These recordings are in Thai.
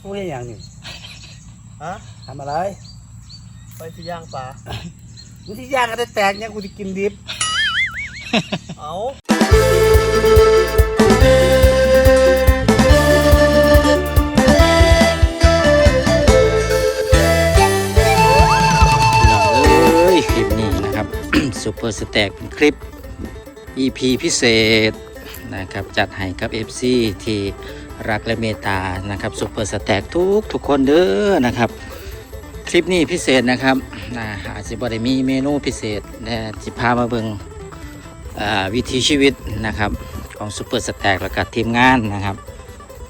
พูดได้อย่างหนึ่งฮะทำอะไร ไปที่ย่างปลามึงที่ย่างก็ได้แตกเนี่ยกูจะกินดิบ เอาพี่น้องเอ้ยคลิปนี้นะครับ ซูเปอร์สแต็กเป็นคลิป EP พิเศษนะครับ จัดให้กับ FC ที่ รักและเมตตานะครับซูเปอร์สแต็กทุกทุกคนเด้อนะครับ คลิปนี้พิเศษนะครับอาอาจจะบ่ได้มีเมนูพิเศษแต่จิพามาเบิ่งวิถีชีวิตนะครับของซูเปอร์สแต็กแล้วก็ทีมงานนะครับ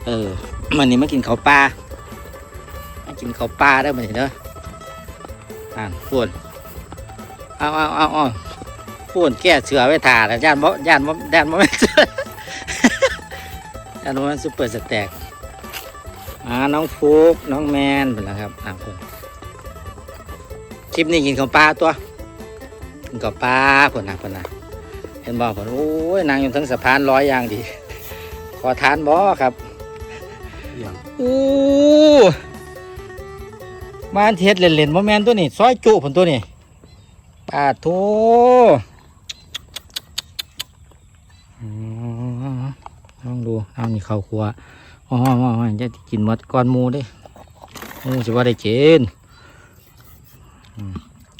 เออวันนี้มากินข้าวปลามากินข้าวปลาได้อมื้อนเด้ออ่านพูนเอาเอาเอาเอาพูนแก้เสือไว้ถ่าแล้วย่านบ่ย่านบ่ย่านบ่แม่เสือ ย่านบ่แม่นซุปเปอร์สแต็กอ่าน้องฟุกน้องแมนเป็นแล้วครับอ่าพูนคลิปนี้กินข้าวปลาตัวกินข้าวปลาพูนนะพูนนะเห็นบ่พูนโอ้ยนางอยู่ทั้งสะพานร้อยอย่างดี ขอทานบ่ครับอย่างอู้บ้านเทศเล่นๆบ่แม่นตัวนี้ซอยจุผนตัวนี้ปาดโถอืมลองดู เอานี่เข้าครัวอ๋ออ๋อจะกินหมดก่อนหมูเด้หมูสิว่าได้กิน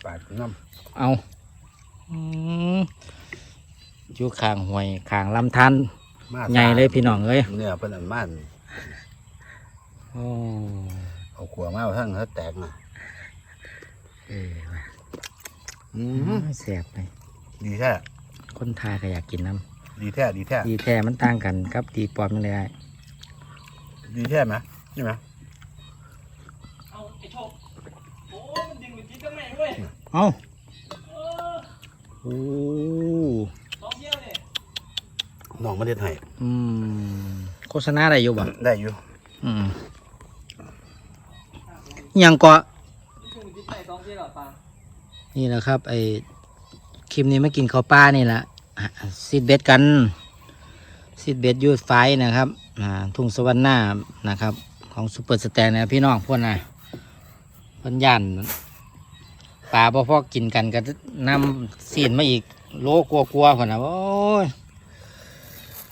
ปาดน้เอาอืมอยู่ข้างห้วยข้างลำธารำมาใหญ่เลยพี่น้องเอ้ยเนื้อเป็นอันมันโอ้เอาขวมาเอาทั้งเขาแตกนะเอออืมแสบเลยดีแท้คนทายก็อยากกินน้ำ ดีแท้ดีแท้ดีแท้มันต่างกันครับดีปลอมมันเลยได้ดีแท้ไหมนี่ไหมเอาไอ้โชคโอ้มันดึงไปกินตั้งแม่งเว้ยเอ้าเออโอ้สองเที่ยวเนี่ยน้องมาเด็ดให้อืมโฆษณาอะไรอยู่บ่ได้อยู่ อืมอิหยังก็ดึงไปกินไปสองเที่ยวเหรอปลานี่แหละครับ ไอคลิปนี้มากินข้าวปลานี่แหละ ซีดเบ็ดกันซีดเบ็ดยูดไฟนะครับอ่าทุ่งสวรรค์หน้านะครับ ของซูเปอร์สแตนนะพี่น้องพวกน่ะเพันยันปลาพ่อพอกินกันก็นำซีนมาอีกโลกลัวๆพนนะโอ้ย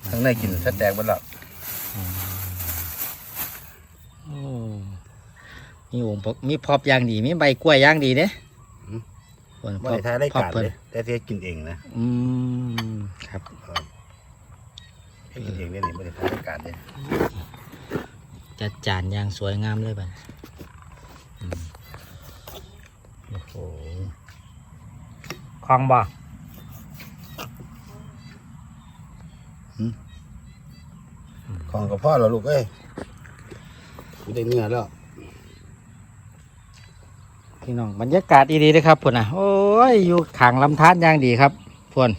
ทั้งในกินสแตกหมดแล้วโอ้มีองค์ประมีพอบอย่างดีมีใบกล้วยอย่างดีเด้ผล ไม่ได้ทายได้พอบการเพิ่นเลยแต่ที่กินเองนะอืมครับให้กินเองเนี่ยนี่ไม่ได้ทายได้การเลยจัดจานอย่างสวยงามเลยบัดอืมโอ้โหคลองบ่ของกับพ่อเราลูกเอ้ยกูได้เนื้อแล้ว พี่น้องบรรยากาศดีๆนะครับพุ่นน่ะโอ้ยอยู่ขางลำธารอย่างดีครับพุ่น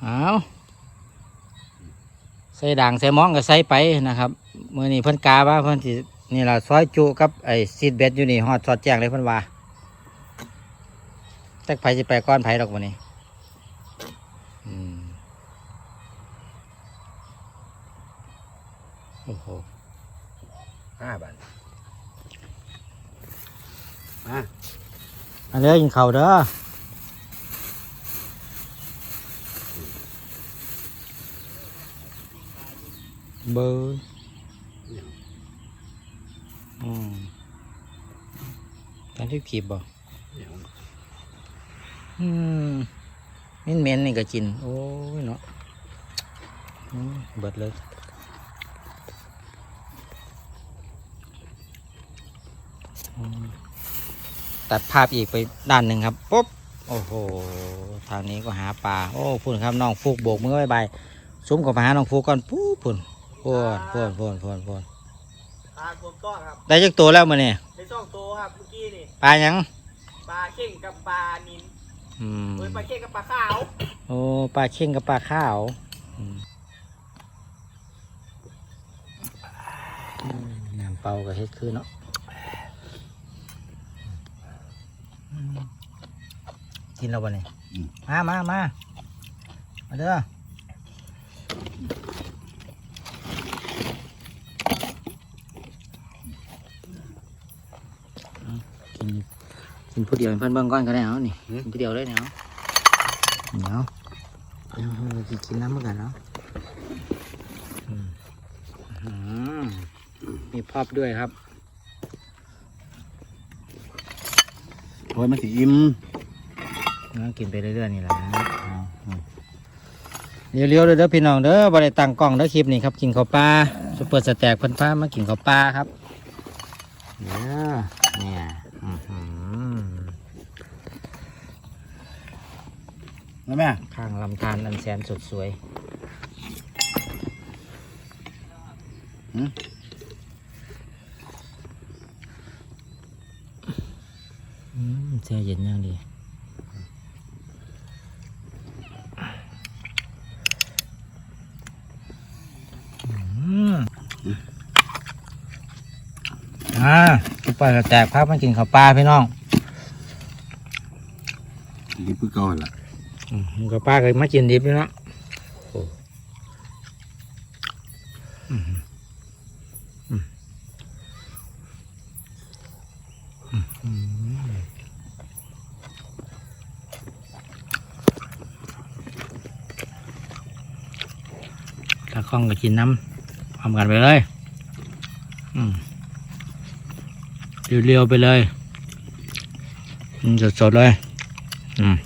เอาใส่ด่างใส่มองก็ใส่ไปนะครับมื่อนี้เพิ่นกาว่าเพิ่นสินี่ล่ะซอยจุกับไอ้ซีดเบ็ดอยู่นี่ฮอดสอดแจ้งเลยเพิ่นว่าแต่ไผสิไปก้อนไผดอกวันนี้อืมโอ้โห ห้าบาทมา อัน เด้อกินข้าวเด้อเบอร์อืมการที่ขีบบ่อืมเม้นเม้นๆนี่ก็กิน โอ้ยเนาะอืมเบิดเลยอืม ตัดภาพอีกไปด้านหนึ่งครับปุ๊บโอ้โหทางนี้ก็หาปลาโอ้พุ่นครับน้องฟุกโบกมือบายบายซุ้มกับมาหาน้องฟุกก่อนปุ๊บพุ่นพุ่นพุ่นพุ่นพุ่นพุ่นปลากลมก้อนครับได้จักตัวแล้วมื้อนี่ได้สองตัวครับเมื่อกี้นี่ปลาหยังปลาเข่งกับปลานินอืมเฮ้ยปลาเข่งกับปลาขาวโอ้ปลาเข่งกับปลาข้าวอืมอืมน้ำเปล่าก็เฮ็ดคือเนาะินแล้ววันนี้มามามามาเด้อกินกินผู้เดียวให้เพื่อนบางก้อนก็ได้เอานี่กินผู้เดียวได้เนาะเนาะเนาะกินกินน้ำเหมือนกันเนาะอืมอื้อมีพอบด้วยครับ โอ้ยมันสีอิ่ม กินไปเรื่อยๆนี่แหละเอาอืมเลี้ยวๆเลยเด้อพี่น้องเด้อบริตั้งกล้องเด้อคลิปนี้ครับกินข้าวปลาซุปเปอร์สแต็กเพิ่นพามากินข้าวปลาครับเนี่ยเนี่ยอื้อหือนะแม่ข้างลำธารอันแสนสดสวยหืมอืมแช่เย็นอย่างดีอืม อ่าซุปเปอร์สแต็กพามากินข้าวปลาพี่น้องดิบคือเก่าหั่นล่ะอืมข้าวปลาเคยมากินดิบอยู่เนาะโอ้อืมอืมอืมถ้าคล้องก็กินน้ำ พร้อมกันไปเลยอืมเรียวๆไปเลยสดๆเลยอืม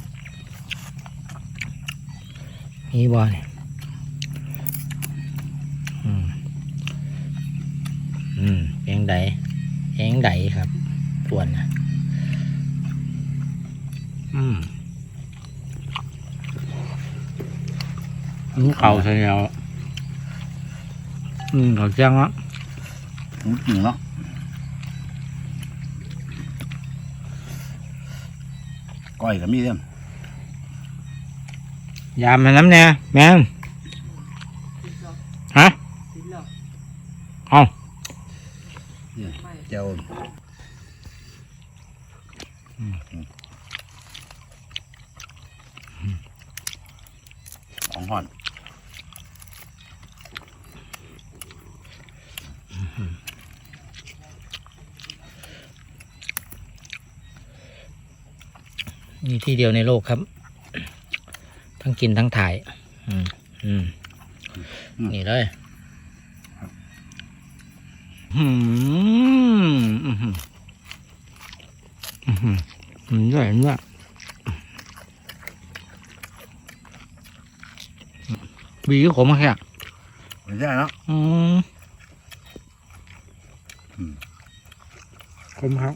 นี่บอลอืมอืมเพียงใดเพียงใดครับปวนนะอืมเข่าใช่แล้ว อืมเขาจ้างละมันจริงเนาะก้อยก็มีเด้อยามมาน้ำเนี่ยแมงฮะเอา เจ้าของห่อน มี ที่เดียวในโลกครับ ทั้งกินทั้งถ่าย อืมอืมนี่เลยอืมอืมอืมอืมอืมด้วยด้วยบีก็ขมมากแค่ไม่ใช่เนาะอืมอืมขมครับ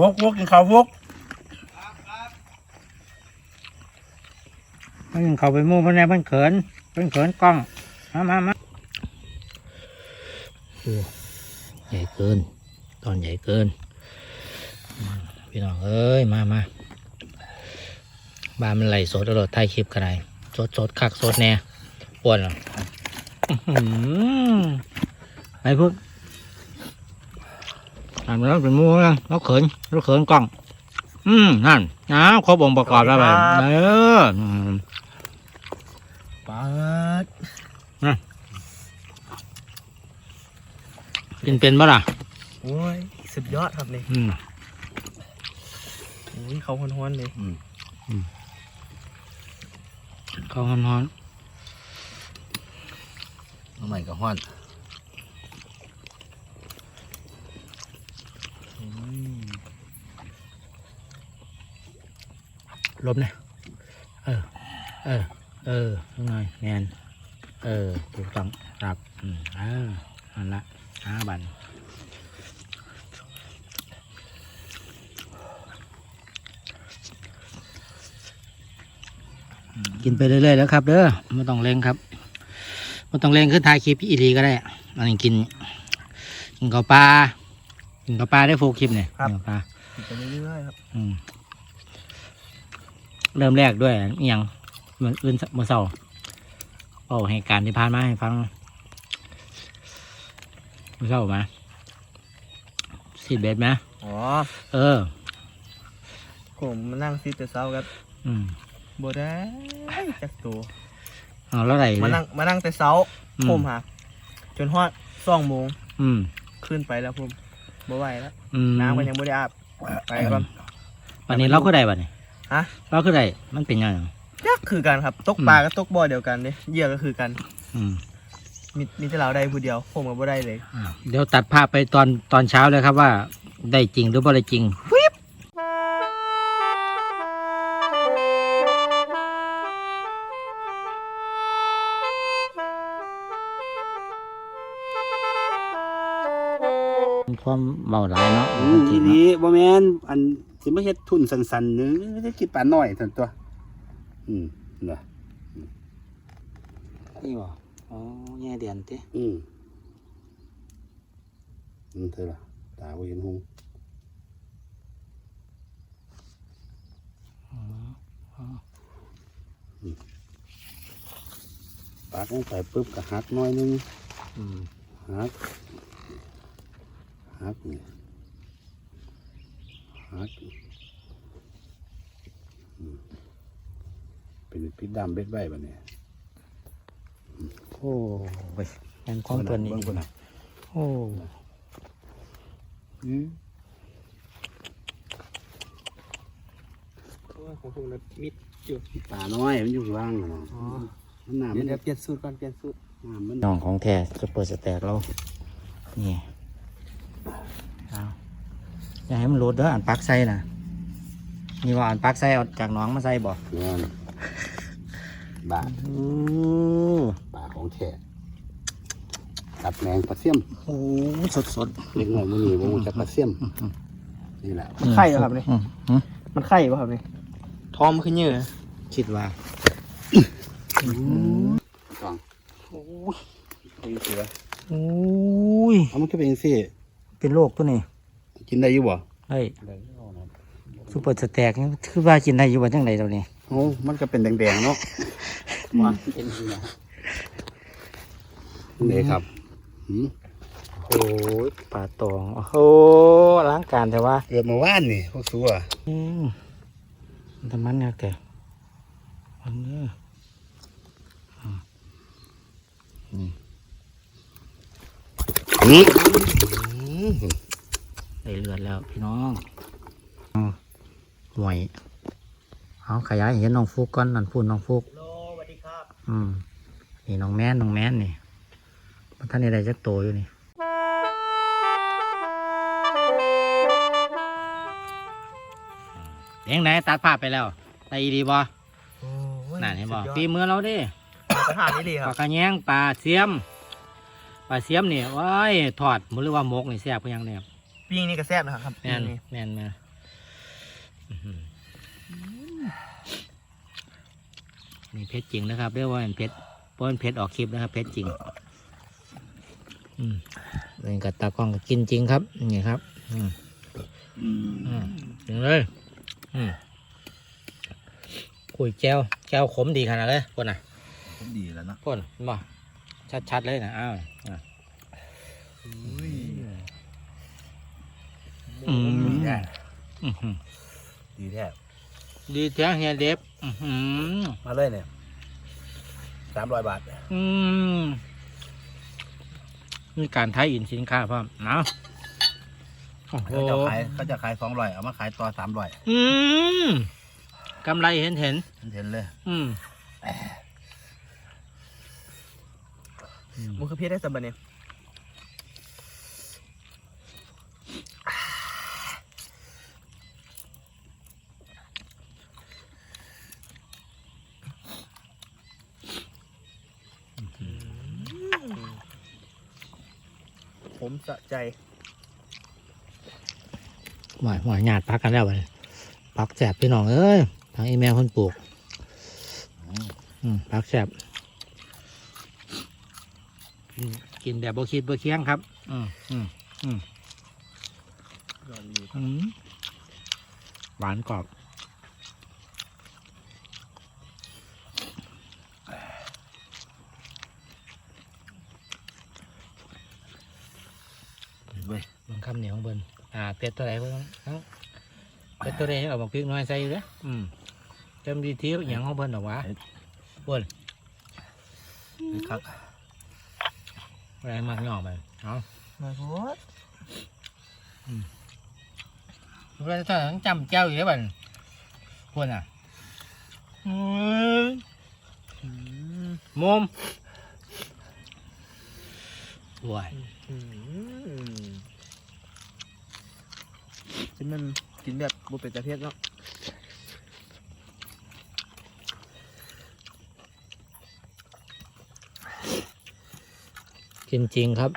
วกวกกินข้าววกมันเขาไปมู่เพันในเพันเขินเพันเขินกล้องมามามาโอ้ใหญ่เกิน ตอนใหญ่เกินอืมพี่น้องเอ้ย มามาบ้านมันไหลสดตลอดท้ายคลิปกันไรสดสดคักสดแน่ปวดเหรออื้อหือไอ้พวก ทำแล้วเป็นหมูแล้วแล้วเขินแล้วเขินกล้อง อืมนั่นนะครบองค์ประกอบแล้วไปเอออืมปาดกินเป็นปะล่ะโอ้ยสุดยอดครับนี่อืมโอ้ยเขาฮ้อนๆเลยข้าวฮ้อนน้ำใหม่ก็ห่อน ลบเนี่ยเออ เออ เออลงหน่อยแมนเออ ถูกต้องครับ อืมอ่านั่นละห้าบันกินไปเรื่อยๆแล้วครับ เด้อไม่ต้องเร่งครับไม่ต้องเร่งขึ้นถ่ายคลิปอีรีก็ได้อันนี้กินกินข้าวปลา กินข้าวปลาได้โฟกัสคลิปเนี่ยกินข้าวปลาไปเรื่อยๆครับอืมเริ่มแรกด้วยอหย่างเมื่ออื่นเมื่อเช้าเป่าเหตุการณ์ที่ผ่านมาให้ฟังเมื่อเช้ามาสีดเบ็ดไหมอ๋อเออ ผมมานั่งซิแต่เช้าครับอืมบ่ได้จักตัวเอาแล้วไหนมานั่งมานั่งแต่เช้าอืผมหาจนฮอดสองโมงอืม ขึ้นไปแล้วผม บ่ไหวแล้วอืมน้ำมันยังไม่ได้อาบไปก่อน วันนี้เราก็ได้บัดนี้ฮะ เราก็ได้มันเป็นยังไงยักคือกันครับตกปลาก็ตกบ่อเดียวกันเด้เหยื่อก็คือกัน อืมมีมีแต่เราได้ผู้เดียว ผมก็บ่ได้เลย อ่าเดี๋ยวตัดภาพไปตอนตอนเช้าเลยครับว่า ได้จริงหรือไม่ได้จริง ความเมาหลายเนาะอืบางมทีดีเนาะบ่แม่นอันสิมาเฮ็ดทุนสันๆนึงจะกินปลาน้อยซั่นตัว อืมน่ะนี่บ่อ๋อแย่เดียนติอืมอืมเธอล่ะตาบ่เห็นหงปากลงไปปุ๊บก็หักหน้อยนึงอืมหัก หักนี่หักอืมเป็นพิษดำเบ็ดใบแบบนี้โอ้ยแอนของตัวนี้เบิ่งพุ่นน่ะโอ้อืมของผมนะมิดอยู่ปลาน้อยมันอยู่ข้างล่างน่ะเนาะอ๋อมันน้ำเดี๋มัยวนเดี๋ยวเปลี่ยนสูตรก่อนเปลี่ยนสูตรน้ำมันน้องของแท้จะเปิดสแตกเรานี่เอา อย่าให้มันโหลดเด้ออ่านปลักไส้นะนี่ว่าอ่านปลักไส้เอาจากหน้องมาใส่บ่เงินบาทโอ้บาทของแท้ตัดแมงปลาเสี่ยมโหสดสดเล็กน้อยมือนี้บ่รู้จักปลาเสี่ยมนี่แหละไข่เหรอครับนี่อืมอืมมันไข่ป่ะครับนี่ทอมขึ้นเยอะคิดว่าฟังโอ้ยเป็นเสือโอ้ยเอามันก็เป็นสิเป็นโรคตัวนี้ กินได้อยู่บ่เฮ้ยซูเปอร์สแตกนี่คือว่ากินได้อยู่ว่าจังไดตัวนี้โอ้มันก็เป็นแดงๆเนาะว่าเป็นสินะนี่ครับหืมโอ้ยปลาตองโอ้โหล้างการแต่ว่าเกิดเมื่อวานนี่พวกสัวอืมแต่มันเนี่ยแต่อันนี้อืมนี่อืม ได้เลือดแล้วพี่น้องอืมหวยเอาขยายให้เห็นน้องฟุกก่อนนั่นพูดน้องฟุกโลสวัสดีครับ อืมนี่น้องแม่นน้องแม่นนี่มันท่านนี่ได้จักโตอยู่นี่เลี้ยงไหนตัดภาพไปแล้วได้อีดีบ่นั่นเห็นบ่ปีมือเราเดิสถานนี้ดีคปรัลาบกระแยงปลาเสียมปลาเสียมนี่ว้ายทอดหรือว่าหมกนี่แซ่บเพียงเนี่ย ปิ้งนี่ก็แซ่บนะครับแม่นปิ้งนี่แม่นแม่นอื้อหือนี่เพชรจริงนะครับเรียกว่าเป็นเพชรเพราะเป็นเพชรออกคลิปนะครับ เพชรจริง อืมเป็นกับตากล้องก็กินจริงครับนี่ครับ อืมอืมจริงเลยอืมคุยแก้วแก้วขมดีขนาดเลยพวกน่ะ ผมดีแล้วเนาะพ่นเห็นบ่ชัดๆเลยนะอ้าวอะอื มดีแท้อื้อหือดีแท้ดีแท้เฮียเด็บอื้อหือมาเลยเนี่ยสามร้อยบาทอืมมีการไทยอินสินค้าพร้อมเนาะโอ้โหเขาจะขายเขาจะขายสองร้อยเอามาขายต่อสามร้อยอืมกำไรเห็นเห็นเห็นเลยอืมมันคือเพชรได้สมบัติเนี่ย สะใจหวายหวายหยาดพักกันแล้วไปพักแสบพี่น้องเอ้ยทางอีแมวคนปลูกอืมพักแสบอืมกินแบบบ่คิดบ่เคียงครับ อืมอืมอืมอืมหวานกรอบ เว้ย มันคำเหนียวของเบิ้นอ่า เป็ดตัวไหนเพิ่นทั้งเป็ดตัวไหนเอาบักพริกน้อยใส่อยู่เด้ออืมจำดีเที่ยวอหย่างของเพิ่นหรอวะเบิ้นครับอะไรมากย่อไปเอามาโพดเราจะต้องจำแก้วอยู่ได้บ่นควรอะมุมว้าย กินมันกินแบบบุเป็ดตะเพียกเนาะกินจริงครับ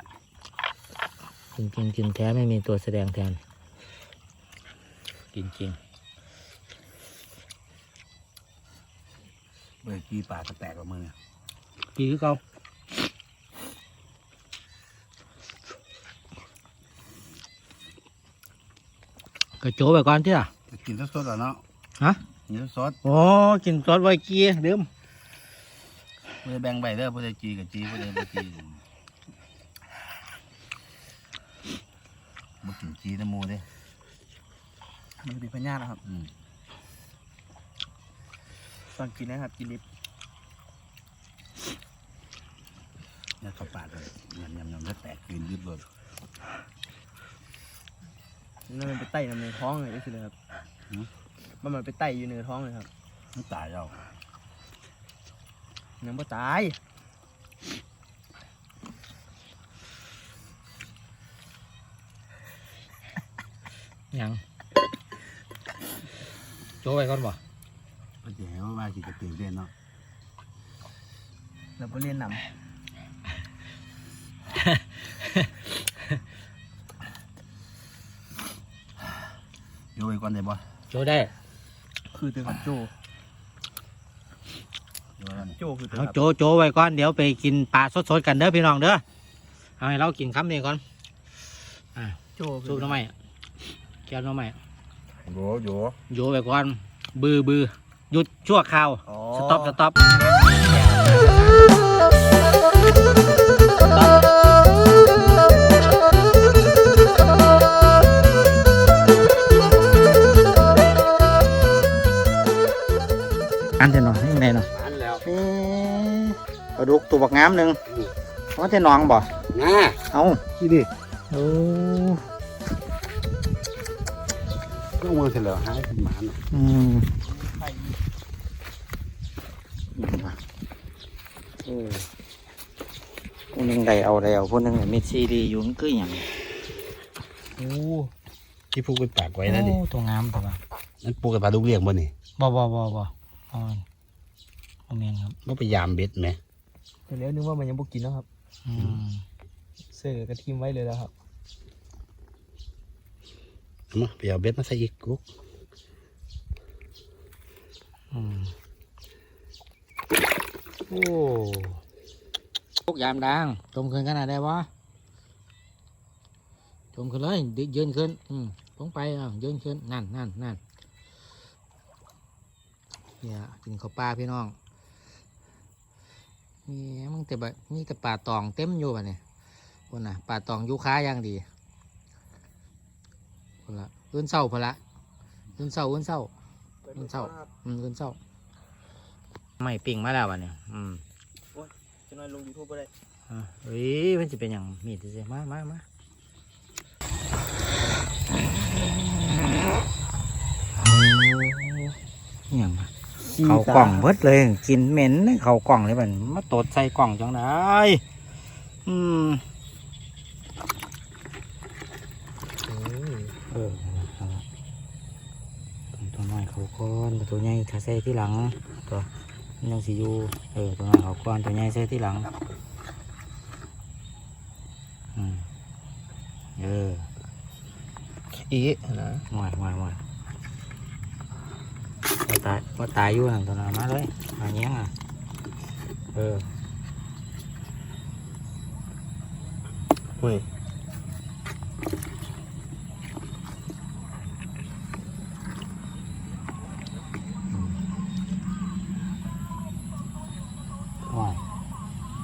กินจริงกินแท้ไม่มีตัวแสดงแทน กินจริงเบอร์กีปลาก็แตกออกมาเนี่ยกีคือเก่า ก็โจไปก่อนที่ล่ะกินสดๆแล้วเนาะฮะกินสดโอ้กินซอสไว้กี้เดิมๆผู้ใดแบ่งใบเด้อผู้ใดจีกับจีผู้ใดบ่จีบ่กินจีน้ำหมูเด้มันเป็นพญานะครับอืมตอนกินนะครับกินดิบแล้วเข้าปากเลยยำๆๆแล้วแตกกินยืดเลย นั่นมันไปไต่ในท้องเลยนี่คือเลยครับมันมันไปไต่อยู่ในท้องเลยครับมันตายแล้วยังไม่ตายยังโจไปก่อนบ่ก็จะให้ว่าว่าสิกระตือเต้นเนาะเราไปเรียนนโก่อนได้บ่โจได้ำคือตัวครับโจโยยแล้วนี่โจคือตัวเอาครับโจโจไว้ก่อนเดี๋ยวไปกินปลาสดๆกันเด้อพี่น้องเด้อเอาให้เรากินคำนี้ก่อนโจคือสูบน้ำไม้แก้วน้ำไม้โยโยโยไว้ก่อนบือบือหยุดชั่วคราวอ๋อสต็อปสต็อป อันเทนองยังไงเนาะมันแล้วเอ๊ะปลาดุกตัวบักงามหนึ่งว่าเทนองบ่น่าเอาที่ดิโอ้ก็มือเสร็จแล้วหายขึ้นมาเนาะอืมนี่ว่ะโอ้ผู้หนึงได้เอาได้เอาผู้หนึงมีซีดีอยู่มันคืออย่างโอ้ที่พูดเป็นปากไว้นะดิโอ้ตัวงามตัวงามนั่นปลูกกับปลาดุกเลี้ยงบ่นี่บ่บ่บ่บ่ อ๋อโอเมนครับบ่ไปยามเบ็ดไหมแต่แล้วนึกว่ามันยังบุกินนะครับ อืมเสิร์ฟกระทิมไว้เลยแล้วครับเอามาไปเอาเบ็ดมาใส่อีกกุ๊กอืมโอ้พวกยามดังจมขึ้นขนาดได้วะจมขึ้นเลยดึยืนขึ้น อืมลงไปอะยืนขึ้น นั่นนั่นนั่น เนี่ยกินข้าวปลาพี่น้องมีมึงแต่แบบมีแต่ป่าตองเต็มอยู่บ่เนี่ยคนน่ะป่าตองอยูค้าอย่างดีคนละอื่นเศร้าพนละอื่นเศร้าอื่นเศร้ามันเศร้าอืมอื่นเศร้าไม่ปิ่งมาแล้ววะเนี่ยอืมจะน้อยลงยูทูบไปได้อะเฮ้ยมันจะเป็นอย่างมีดสิมามามาอหย่างวะเขากล่องเบิดเลยกินเหม็นเลยเขากล่องเลยมันมาตดใส่กล่องจังได้อืมเออเอาละตัวน้อยเขาก้อนตัวใหญ่ถ้าใส่ที่หลังตัวมันยังสิอยู่เออตัวน้อยเขาก้อนตัวใหญ่ใส่ที่หลังอืมเอออีนะหวายหวายหวาย ว่าตายว่าตายอยู่นั่นตัวนั้นมาเลยมาเนี้ยงอะเออเฮ้ยหวาย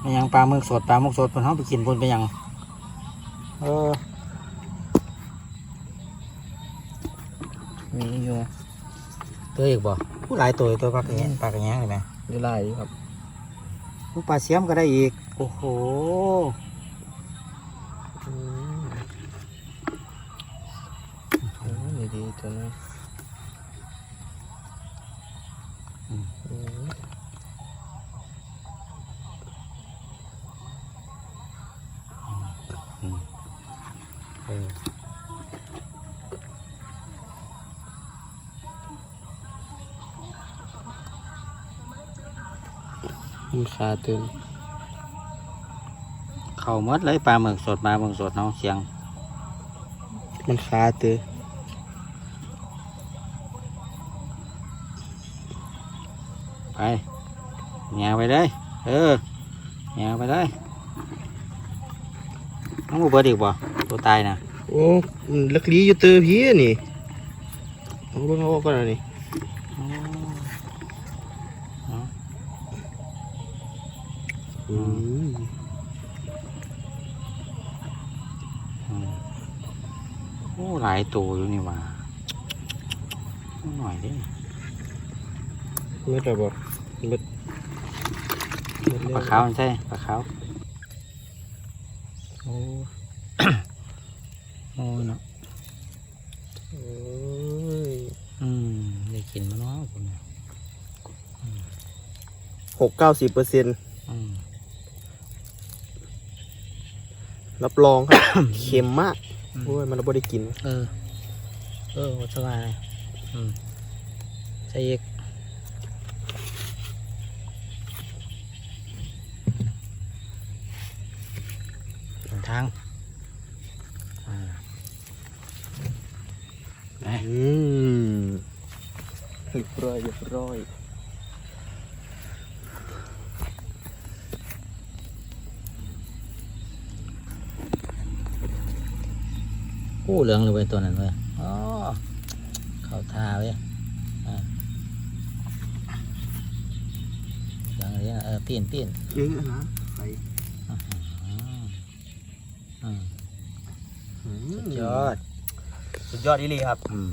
ไม่ยังปลาหมึกสดปลาหมึกสดเพิ่นเขาไปกินเพิ่นไปยังีกบ่ผู้หลายตัวตัวปลากระแงปลากระแงเลยไหมนี่ลายครับผู้ปลาเสียมก็ได้อีก โอ้โหนี่ดีตัวนี้ มันขาเต็มเข้าหมดเลยปลาหมึกสดปลาหมึกสดเนาะเสียง มันขาเต็มไปแงวไปเลยเออแงวไปเลยน้องบูเบิร์ดอีกบ่ตัวตายนะโอ้มันลักลีอยู่เตอพี่นี่เอาเบิ่งเอาออกก่อนน ตัวอยู่นี่หว่าหน่อยดิเมื่อไหร่บ่เมื่อปลาขาวมันใช่ปลาขาวโอ้โอ้ยเนาะโอ้ยอืมได้กินมาเนาะคุณเนี่ยหกเก้าสิบเปอร์เซ็นต์อืมรับรองครับ เค็มมากโอ้ยมันเราไม่ได้กิน เออ เออสบายเลยอืมใส่อีกเดินทางอ่าไปอืมเรียบร้อยเรียบร้อยโอ้เหลืองเลยเว้ยตัวนั้นเว้ยอ๋อเข้าท่าเว้ยอ่า เหลืองเลยนะเออปีนปีนเยอะนะไปอืมอืมอืมสุดยอด สุดยอดอีหลีครับอืม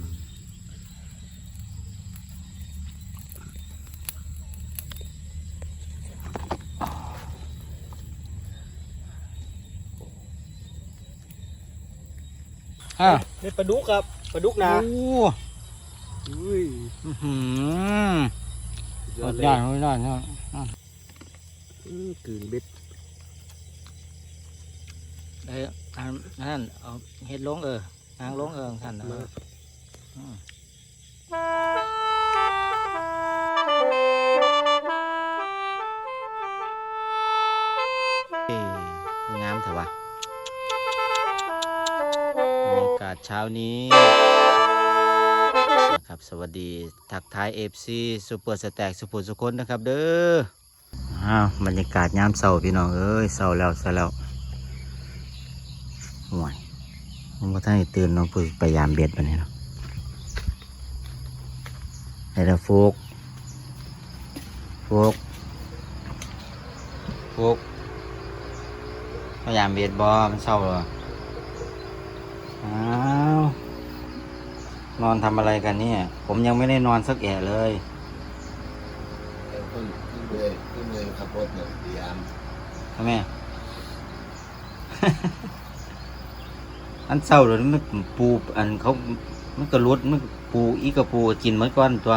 อ้าวนี่ปลาดุกครับปลาดุกนะโอ้อุ้ยอื้อหือสุดยยออดดเลยยอดยอดยอดอืม กลืนเบ็ดเอ้ยอันนั่นเอาเห็ดลงเออหางลงเออท่านเอออืมเอ้ยงามเถอะวะบรรยากาศเช้านี้นะครับสวัสดี ทักทายเอฟซีซูเปอร์สแต็กสุภูสุคนนะครับเด้อ อ้าวบรรยากาศยามเสาพี่น้องเอ้ยเสาแล้วเสาแล้วห่วยผมก็ท่านตื่นน้องพูดพยายามเบ็ดไปนี่เนาะไอ้ละฟุกฟุกฟุกพยายามเบ็ดบอมันเศร้าเหรออ้าวนอนทำอะไรกันเนี่ย ผมยังไม่ได้นอนสักแอะเลย ขึ้นขึ้นเลยขึ้น เลยขับรถเนี่ยพยายามทำไมอันเศร้าเลยมันปูอันเขามันกระลุดมันปูอีกระปูกินเหมือนก้อนตัว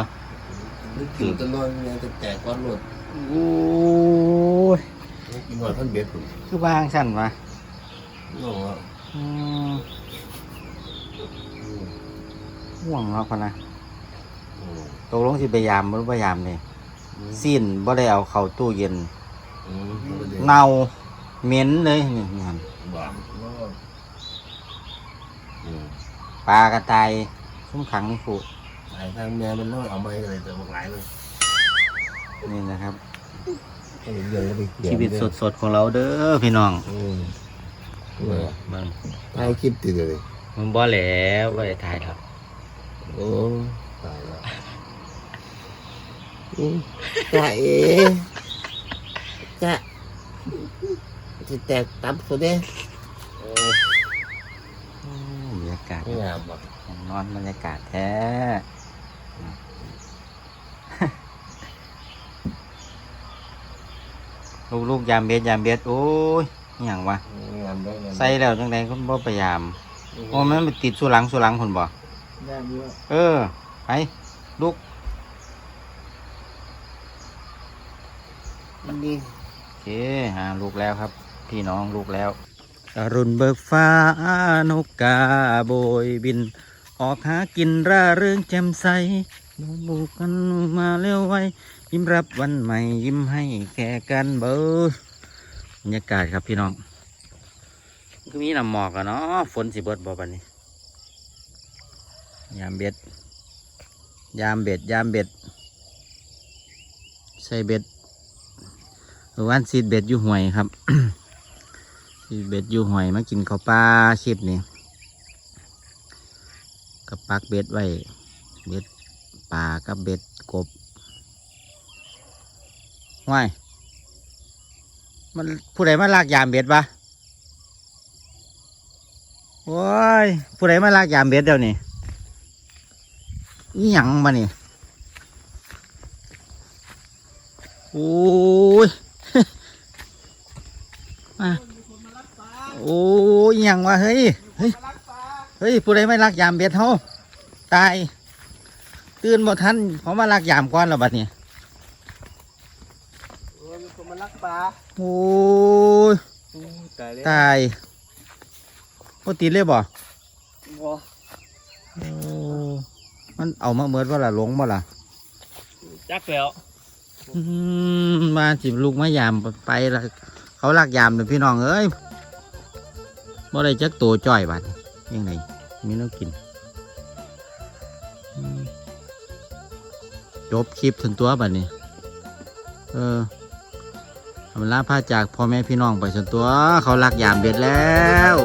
นึกถึงตะนอนเนี่ยจะแตกก้อนรถโอ้ยกินหอยพันเบ็ดผมคือบางสั่นวะน้องว่าอืมห่วงเนาะคนนะอืมตกลงสิพยายามมันพยายามเลย สิ้นบ่ได้เอาเข้าตู้เย็น อืมมันก็เลยเน่าเหม็นเลยนี่นี่หั่นบานว่าอืมปลากระต่ายซุ้มขังนี่ฟูหลายทางแม่มันน้อยเอาไม้อะไรแต่บอกหลายเลยนี่นะครับ ก็เห็นเรื่องแล้วไปเกี่ยชีวิตสดๆของเราเด้อพี่น้องอืมเบิ่งเบิ่งถ่ายคลิปติดเลยมันบ่แล้วบ่ได้ถ่ายครับโอ้ตายแล้วอืม จะเอ๋จะจะแตกตับสุดเด้บรรยากาศไม่งามหรอกนอนบรรยากาศแท้ลูกลูกๆยามเบ็ดยามเบ็ดโอ้ยอหย่างวะไม่งามได้ไงใส่แล้วจังไดก็บ่พยายามโอ้มันไปติดสู่หลังสู่หลังคนบ่มได้เยอะเออไปลูก มันดีโอเคหาลูกแล้วครับ พี่น้องลูกแล้วอรุณเบิกฟ้านกกาโบยบิน ออกหากินร่าเริงแจ่มใสบูบูกันมาเร็วไวยิ้มรับวันใหม่ยิ้มให้แก่กันเบอบรรยากาศครับพี่น้องก็มีน้ำหมอกอะเนาะฝนสิเบิดบ่บันนี้ ยามเบ็ด ยามเบ็ด ยามเบ็ด ใส่เบ็ดเมื่อ วานซีดเบ็ดอยู่ห่วยครับซีดเบ็ดอยู่ห่วยมากินข้าวปลาคลิปนี้กับปักเบ็ดไว้เบ็ดปลากับเบ็ดกบห่วยมันผู้ใดมาลากยามเบ็ดปะโอ้ยผู้ใดมาลากยามเบ็ดเดี๋ยวนี้อีหยังมานี่โอ้ย มาโอ้ยอิหยังวะเฮ้ยเฮ้ยเฮ้ยผู้ใดไม่รักยามเบ็ดเฮาตาย ตื่นบ่ทันเขามารักยามก่อนแล้วบัดนี้เออมีคนมาลักปลาโอ้ยอู้ตายแล้วตายบ่ติดเลยบ่บ่โอ้มันเอามาเมิดว่าล่ะหลงบ่ล่ะจักแล้วอืมมาจิบลูกมายามไปละ เขาลักยามเลยพี่น้องเอ้ยบ่ได้จักตัวจ่อยบัดยังไงมีน้องกิน จบคลิปถึงตัวบัดนี้ เออทำลาผ้าจากพ่อแม่พี่น้องไปส่วนตัว เขาลักยามเบ็ดแล้ว